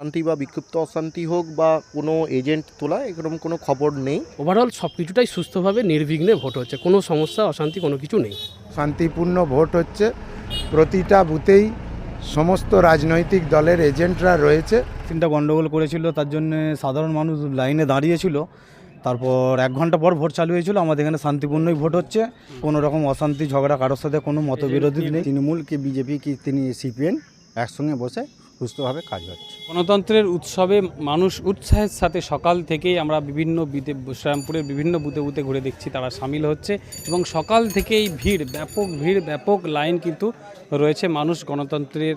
শান্তি বা বিক্ষিপ্ত অশান্তি হোক বা কোনো এজেন্ট তোলা এরকম কোনো খবর নেই। ওভারঅল সব কিছুটাই সুস্থভাবে নির্বিঘ্নে ভোট হচ্ছে। কোনো সমস্যা অশান্তি কোনো কিছু নেই। শান্তিপূর্ণ ভোট হচ্ছে। প্রতিটা বুথেই সমস্ত রাজনৈতিক দলের এজেন্টরা রয়েছে। তিনটা গন্ডগোল করেছিল তার জন্য সাধারণ মানুষ লাইনে দাঁড়িয়েছিল। তারপর এক ঘণ্টা পর ভোট চালু হয়েছিল আমাদের এখানে শান্তিপূর্ণই ভোট হচ্ছে। কোনো রকম অশান্তি ঝগড়া কারোর সাথে কোনো মতবিরোধী নেই। তৃণমূল কি বিজেপি কি তিনি সিপিএন একসঙ্গে বসে সুস্থভাবে কাজ হচ্ছে। গণতন্ত্রের উৎসবে মানুষ উৎসাহের সাথে সকাল থেকেই আমরা বিভিন্ন বুথে শ্রীরামপুরের বিভিন্ন বুথে বুথে ঘুরে দেখছি তারা সামিল হচ্ছে এবং সকাল থেকেই ভিড়, ব্যাপক ভিড়, ব্যাপক লাইন কিন্তু রয়েছে। মানুষ গণতন্ত্রের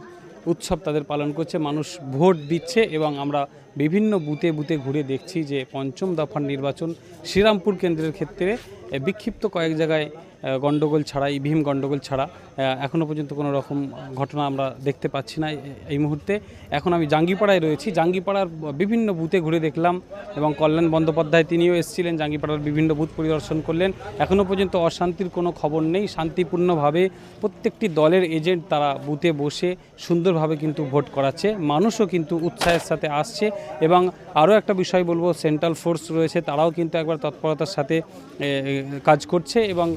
উৎসব তাদের পালন করছে, মানুষ ভোট দিচ্ছে এবং আমরা বিভিন্ন বুথে বুথে ঘুরে দেখছি যে পঞ্চম দফার নির্বাচন শ্রীরামপুর কেন্দ্রের ক্ষেত্রে বিক্ষিপ্ত কয়েক জায়গায় গণ্ডগোল ছাড়া, ইভিএম গণ্ডগোল ছাড়া এখনও পর্যন্ত কোনো রকম ঘটনা আমরা দেখতে পাচ্ছি না এই মুহূর্তে। এখন আমি জাঙ্গিপাড়ায় রয়েছি। জাঙ্গিপাড়ার বিভিন্ন বুথে ঘুরে দেখলাম এবং কল্যাণ বন্দ্যোপাধ্যায় তিনিও এসেছিলেন। জাঙ্গিপাড়ার বিভিন্ন বুথ পরিদর্শন করলেন। এখনও পর্যন্ত অশান্তির কোনো খবর নেই। শান্তিপূর্ণভাবে প্রত্যেকটি দলের এজেন্ট তারা বুথে বসে সুন্দরভাবে কিন্তু ভোট করাচ্ছে। মানুষও কিন্তু উৎসাহের সাথে আসছে। এবং আরও একটা বিষয় বলব, সেন্ট্রাল ফোর্স রয়েছে, তারাও কিন্তু একবার তৎপরতার সাথে কাজ করছে এবং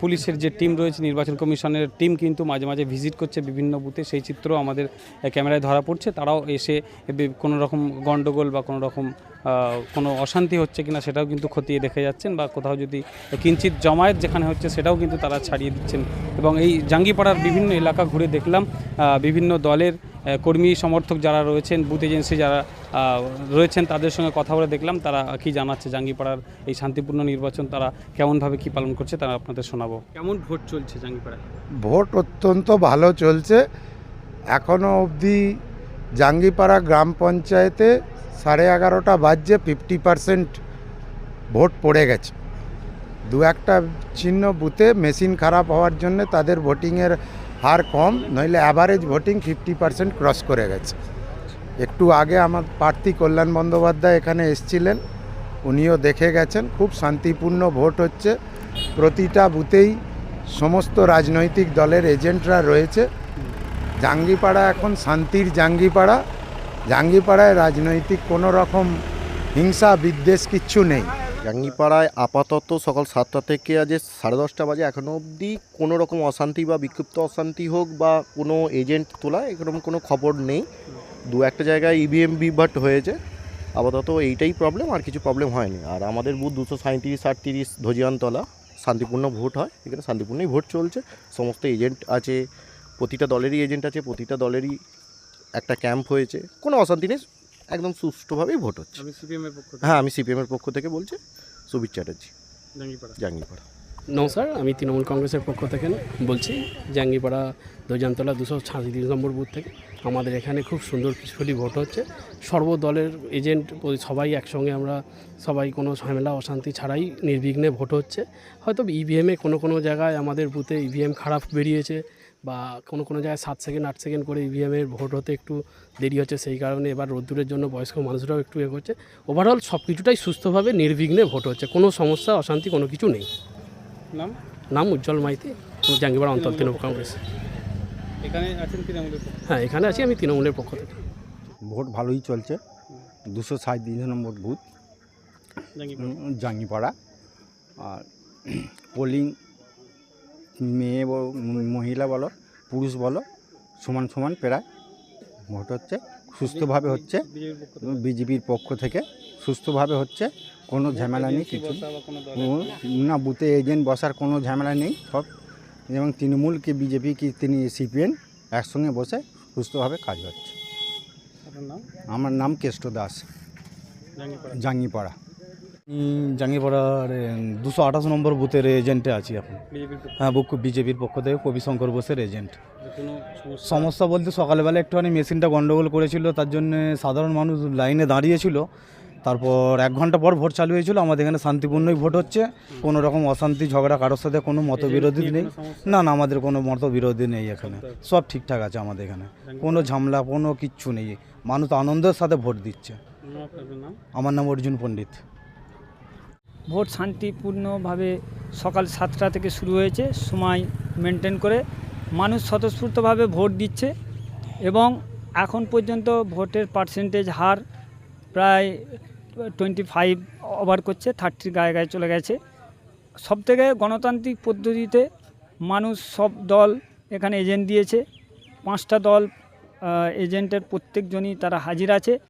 পুলিশের যে টিম রয়েছে, নির্বাচন কমিশনের টিম কিন্তু মাঝে মাঝে ভিজিট করছে বিভিন্ন বুথে। সেই চিত্র আমাদের ক্যামেরায় ধরা পড়ছে। তারাও এসে কোনো রকম গণ্ডগোল বা কোনো রকম কোনো অশান্তি হচ্ছে কিনা সেটাও কিন্তু খতিয়ে দেখে যাচ্ছেন বা কোথাও যদি কিঞ্চিত জমায়েত যেখানে হচ্ছে সেটাও কিন্তু তারা ছাড়িয়ে দিচ্ছেন। এবং এই জাঙ্গিপাড়ার বিভিন্ন এলাকা ঘুরে দেখলাম বিভিন্ন দলের কর্মী সমর্থক যারা রয়েছেন বুথ এজেন্সি যারা রয়েছেন তাদের সঙ্গে কথা বলে দেখলাম তারা কি জানাচ্ছে জাঙ্গিপাড়ার এই শান্তিপূর্ণ নির্বাচন তারা কেমনভাবে কি পালন করছে তারা আপনাদের শোনাবো। কেমন ভোট চলছে জাঙ্গিপাড়ায়? ভোট অত্যন্ত ভালো চলছে। এখনও অবধি জাঙ্গিপাড়া গ্রাম পঞ্চায়েতে সাড়ে এগারোটা বাজছে ফিফটি পারসেন্ট ভোট পড়ে গেছে। দু একটা চিহ্ন বুথে মেশিন খারাপ হওয়ার জন্য তাদের ভোটিংয়ের হার কম, নইলে average voting fifty percent cross করে গেছে। একটু আগে আমার প্রার্থী কল্যাণ বন্দ্যোপাধ্যায় এখানে এসছিলেন, উনিও দেখে গেছেন, খুব শান্তিপূর্ণ ভোট হচ্ছে। প্রতিটা বুথেই সমস্ত রাজনৈতিক দলের এজেন্টরা রয়েছে। জাঙ্গিপাড়া এখন শান্তির জাঙ্গিপাড়া। জাঙ্গিপাড়ায় রাজনৈতিক কোনো রকম হিংসা বিদ্বেষ কিচ্ছু নেই। জাঙ্গিপাড়ায় আপাতত সকাল সাতটা থেকে আজ সাড়ে দশটা বাজে। এখনও অবধি কোনো রকম অশান্তি বা বিক্ষিপ্ত অশান্তি হোক বা কোনো এজেন্ট তোলা এরকম কোনো খবর নেই। দু একটা জায়গায় E ইভিএম বিভাট হয়েছে। আপাতত এইটাই প্রবলেম আর কিছু প্রবলেম হয়নি। আর আমাদের বুথ দুশো সাঁত্রিশ আটত্রিশ ধজিয়ানতলা, শান্তিপূর্ণ ভোট হয়। এখানে শান্তিপূর্ণই ভোট চলছে। সমস্ত এজেন্ট আছে, প্রতিটা দলেরই এজেন্ট আছে, প্রতিটা দলেরই একটা ক্যাম্প হয়েছে। কোনো অশান্তি নেই। একদম সুষ্ঠুভাবেই ভোট হচ্ছে। আমি সিপিএমের পক্ষ হ্যাঁ আমি সিপিএমের পক্ষ থেকে বলছি সুবীর চ্যাটার্জি। জাঙ্গিপাড়া। জাঙ্গিপাড়া। নমস্কার আমি তৃণমূল কংগ্রেসের পক্ষ থেকে বলছি জাঙ্গিপাড়া দৈজানতলা দুশো ছাব্বিশ নম্বর বুথ থেকে। আমাদের এখানে খুব সুন্দর পিসফুলি ভোট হচ্ছে। সর্বদলের এজেন্ট সবাই একসঙ্গে আমরা সবাই কোনো ঝামেলা অশান্তি ছাড়াই নির্বিঘ্নে ভোট হচ্ছে। হয়তো ইভিএমে কোনো কোনো জায়গায় আমাদের বুথে ইভিএম খারাপ বেরিয়েছে বা কোনো কোনো জায়গায় সাত সেকেন্ড আট সেকেন্ড করে ইভিএমের ভোট হতে একটু দেরি হচ্ছে সেই কারণে এবার রোদ্দুরের জন্য বয়স্ক মানুষরাও একটু এ করছে। ওভারঅল সব কিছুটাই সুস্থভাবে নির্বিঘ্নে ভোট হচ্ছে। কোনো সমস্যা অশান্তি কোনো কিছু নেই। নাম? নাম উজ্জ্বল মাইতি আমি জাঙ্গিপাড়া অন্তর তৃণমূল কংগ্রেস। এখানে আছেন তৃণমূলের হ্যাঁ এখানে আছি আমি তৃণমূলের পক্ষ থেকে। ভোট ভালোই চলছে। দুশো সাঁত্রিশ নম্বর বুথ। জাঙ্গিপাড়া। আর পোলিং মেয়ে মহিলা বলো পুরুষ বলো সমান সমান প্রায় ভোট হচ্ছে সুস্থভাবে হচ্ছে বিজেপির পক্ষ থেকে সুস্থভাবে হচ্ছে কোনো ঝামেলা নেই কিছু না বুথে এজেন্ট বসার কোনো ঝামেলা নেই সব। এবং তৃণমূল কি বিজেপি কি তিনি সিপিএন একসঙ্গে বসে সুস্থভাবে কাজ হচ্ছে। আমার নাম কেষ্ট দাস জাঙ্গিপাড়া। জাঙ্গিপাড়ার দুশো আঠাশ নম্বর বুথের এজেন্টে আছি এখন। হ্যাঁ বুক বিজেপির পক্ষ থেকে কবিশঙ্কর বোসের এজেন্ট সমস্যা বলতে সকালবেলা একটুখানি মেশিনটা গন্ডগোল করেছিল তার জন্য সাধারণ মানুষ লাইনে দাঁড়িয়েছিল। তারপর এক ঘণ্টা পর ভোট চালু হয়েছিল আমাদের এখানে শান্তিপূর্ণই ভোট হচ্ছে। কোনো রকম অশান্তি ঝগড়া কারোর সাথে কোনো মতবিরোধী নেই। না না আমাদের কোনো মতবিরোধী নেই এখানে। সব ঠিকঠাক আছে আমাদের এখানে। কোনো ঝামেলা কোনো কিচ্ছু নেই। মানুষ আনন্দের সাথে ভোট দিচ্ছে। আমার নাম অর্জুন পণ্ডিত। ভোট শান্তিপূর্ণভাবে সকাল সাতটা থেকে শুরু হয়েছে, সময় মেনটেন করে মানুষ স্বতঃস্ফূর্তভাবে ভোট দিচ্ছে এবং এখন পর্যন্ত ভোটের পার্সেন্টেজ হার প্রায় টোয়েন্টি ফাইভ ওভার করছে থার্টির গায়ে গায়ে চলে গেছে। সবথেকে গণতান্ত্রিক পদ্ধতিতে মানুষ সব দল এখানে এজেন্ট দিয়েছে, পাঁচটা দল এজেন্টের প্রত্যেকজনই তারা হাজির আছে।